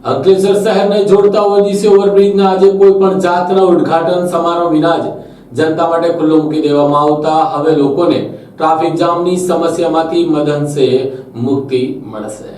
અંકલેશ્વર શહેરને જોડતા ઓજીસી ઓવરબ્રિજના આજે કોઈ પણ જાતના ઉદ્ઘાટન સમારોહ વિના જ જનતા માટે ખુલ્લો મૂકી દેવામાં આવતા. હવે લોકોને ટ્રાફિક જામની સમસ્યામાંથી મદનસે મુક્તિ મળશે.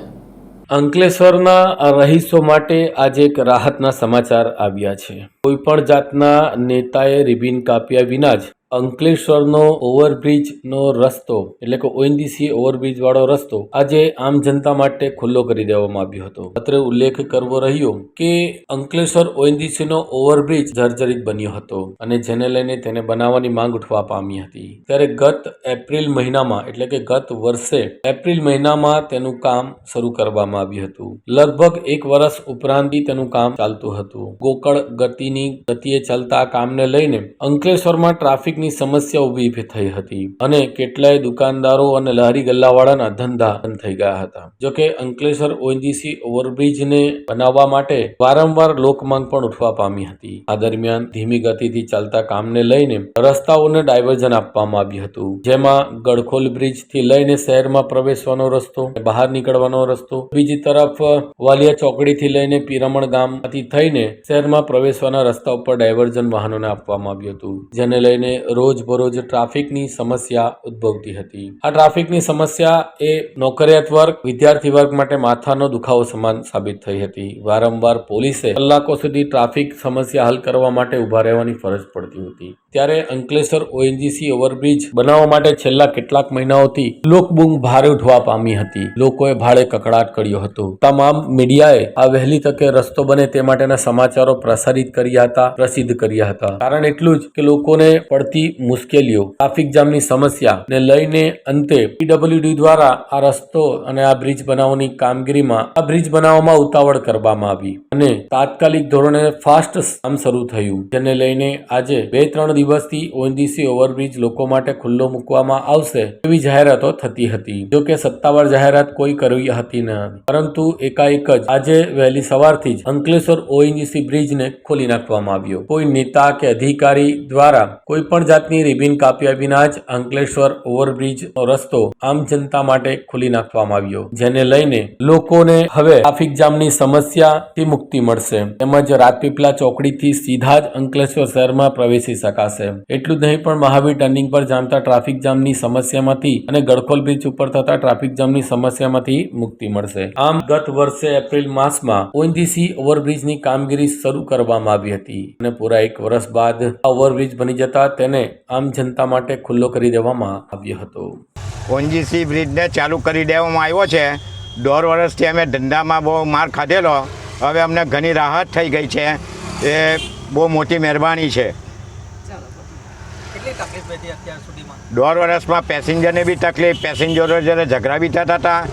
અંકલેશ્વરના રહીશો માટે આજે એક રાહતના સમાચાર આવ્યા છે. કોઈ પણ જાતના નેતાએ રિબિન કાપ્યા વિના જ અંકલેશ્વરનો ઓવરબ્રિજનો રસ્તો, એટલે કે ઓએનજીસી ઓવરબ્રિજ વાળો રસ્તો, આજે આમ જનતા માટે ખુલ્લો કરી દેવામાં આવ્યો હતો. અત્રે ઉલ્લેખ કરવો રહ્યો કે અંકલેશ્વર ઓએનજીસીનો ઓવરબ્રિજ જર્જરિત બન્યો હતો અને જેને લઈને તેને બનાવવાની માંગ ઉઠવા પામી હતી. ત્યારે ગત એપ્રિલ મહિનામાં, એટલે કે ગત વર્ષે એપ્રિલ મહિનામાં તેનું કામ શરૂ કરવામાં આવ્યું હતું. લગભગ એક વર્ષ ઉપરાંતથી તેનું કામ ચાલતું હતું. ગોકળ ગતિની ગતિએ ચાલતા કામને લઈને અંકલેશ્વરમાં ટ્રાફિકની સમસ્યા ઊભી થઈ હતી અને કેટલાય દુકાનદારો અને લારી ગલ્લાવાળાના ધંધા બંધ થઈ ગયા હતા. જોકે અંકલેશ્વર ઓએનજીસી ઓવરબ્રિજને બનાવવા માટે વારંવાર લોકમાંગ પણ ઉઠવા પામી હતી. આ દરમિયાન ધીમી ગતિથી ચાલતા કામને લઈને રસ્તાઓને ડાયવર્ઝન આપવામાં આવ્યું હતું. જેમાં ગડખોલ બ્રિજથી લઈને શહેરમાં પ્રવેશવાનો રસ્તો, બહાર નીકળવાનો રસ્તો, બીજી તરફ વાલિયા ચોકડી થી લઈને પિરામણ ગામથી થઈને શહેરમાં પ્રવેશવાના રસ્તા ઉપર ડાયવર્ઝન વાહનોને આપવામાં આવ્યું હતું. જેને લઈને રોજબરોજ ટ્રાફિકની સમસ્યા ઉદ્ભવતી હતી. આ ટ્રાફિકની સમસ્યા એ નોકરિયાત વર્ગ, વિદ્યાર્થી વર્ગ માટે માથાનો દુખાવો સમાન સાબિત થઈ હતી. વારંવાર પોલીસે કલાકો સુધી ટ્રાફિક સમસ્યા હલ કરવા માટે ઊભા રહેવાની ફરજ પડતી હતી. ત્યારે અંકલેશ્વર ઓએનજીસી ઓવરબ્રિજ બનાવવા માટે છેલ્લા કેટલાક મહિનાઓથી લોકબૂમ ભારે ઉઠવા પામી હતી. લોકોએ ભાડે કકડાટ કર્યો હતો. તમામ મીડિયાએ આ વહેલી તકે રસ્તો બને તે માટેના સમાચારો પ્રસારિત કર્યા હતા, પ્રસિદ્ધ કર્યા હતા. કારણ એટલું જ કે લોકોને પડતી મુશ્કેલીઓ. ટ્રાફિક જામની સમસ્યા ને લઈને અંતે પીડબ્લ્યુડી દ્વારા આ રસ્તો અને આ બ્રિજ બનાવવાની કામગીરીમાં આ બ્રિજ બનાવવામાં ઉતાવળ કરવામાં આવી અને તાત્કાલિક ધોરણે ફાસ્ટ કામ શરૂ થયું. જેને લઈને આજે બે ત્રણ દિવસથી ઓએનજીસી ઓવરબ્રિજ લોકો માટે ખુલ્લો મૂકવામાં આવશે એવી જાહેરાતો થતી હતી. જો કે સત્તાવાર જાહેરાત કોઈ કરી હતી ન. પરંતુ એકાએક જ આજે વહેલી સવારથી જ અંકલેશ્વર ઓએનજીસી બ્રિજને ખોલી નાખવામાં આવ્યો. કોઈ નેતા કે અધિકારી દ્વારા કોઈ પણ જાતની રિબિન કાપ્યા વિના જ અંકલેશ્વર ઓવરબ્રિજનો રસ્તો આમ જનતા માટે ખુલી નાખવામાં આવ્યો, જેને લઈને લોકોને હવે ટ્રાફિક જામની સમસ્યાથી મુક્તિ મળશે. તેમજ રાજપીપળા ચોકડીથી સીધા જ અંકલેશ્વર શહેરમાં પ્રવેશી શકાશે. એટલું જ નહીં, પણ મહાવીર ટર્નિંગ પર જામતા ટ્રાફિક જામની સમસ્યામાંથી અને ગડખોલ બ્રિજ ઉપર થતા ટ્રાફિક જામની સમસ્યામાંથી મુક્તિ મળશે. આમ ગત વર્ષે એપ્રિલ માસમાં ઓએનજીસી ઓવરબ્રિજની કામગીરી શરૂ કરવામાં આવી હતી અને પૂરા એક વર્ષ બાદ ઓવરબ્રિજ બની જતા તેને આમ જનતા માટે ખુલ્લો કરી દેવામાં આવ્યો હતો. ઓનજીસી બ્રિજને ચાલુ કરી દેવામાં આવ્યો છે. દોઢ વર્ષથી અમે ધંધામાં બહુ માર ખાધેલો. હવે અમને ઘણી રાહત થઈ ગઈ છે. એ બહુ મોટી મહેરબાની છે. કેટલી તકલીફ હતી અત્યાર સુધીમાં? દોઢ વર્ષમાં પેસેન્જરને બી તકલીફ પેસેન્જરો જ્યારે ઝઘડા બી થતા હતા.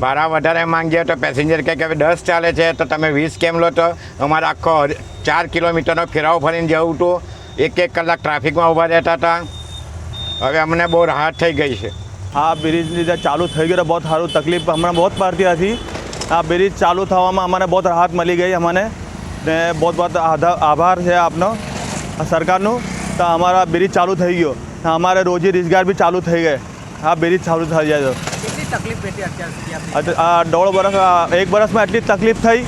ભાડા વધારે માંગીએ તો પેસેન્જર કહે કે હવે દસ ચાલે છે તો તમે વીસ કેમ લો તો? અમારે આખો ચાર કિલોમીટરનો ફેરાવ ફરીને જવું હતું. એક એક કલાક ટ્રાફિકમાં ઊભા રહેતા હતા. હવે અમને બહુ રાહત થઈ ગઈ છે. આ બ્રિજ લીધે ચાલુ થઈ ગયો બહુ સારું તકલીફ. હમણાં બહુ પડતી હતી. આ બ્રિજ ચાલુ થવામાં અમને બહુ રાહત મળી ગઈ અમને. ને બહુ બહુ આભાર છે આપનો સરકારનું. તો અમારા બ્રિજ ચાલુ થઈ ગયો. અમારે રોજી રોજગાર બી ચાલુ થઈ ગયો આ બ્રિજ ચાલુ થઈ જાય તકલીફ હતી અત્યાર સુધી આપની? આ આ દોઢ વર્ષ આ એક વર્ષમાં એટલી તકલીફ થઈ.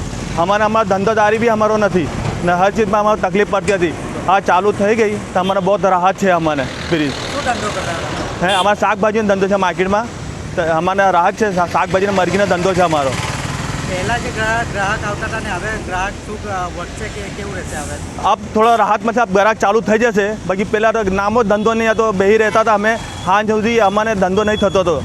અમારે અમારો ધંધોદારી બી અમારો નથી. ને હર ચીજમાં અમારો તકલીફ પડતી હતી. આ ચાલુ થઈ ગઈ. તો અમને બહુ રાહત છે અમને હતા હે અમારે શાકભાજીનો ધંધો છે માર્કેટમાં. તો અમારે રાહત છે શાકભાજીનો મરઘીનો ધંધો છે અમારો. પહેલાં જે ગ્રાહક આવતા હતા ને હવે ગ્રાહક શું વધશે કે કેવું રહેશે હવે? અબ થોડો રાહતમાં છે ગ્રાહક ચાલુ થઈ જશે. બાકી પહેલાં તો નામો ધંધો નહીં હતો બેહી રહેતા હતા અમે. હાંજ સુધી અમને ધંધો નહીં થતો હતો.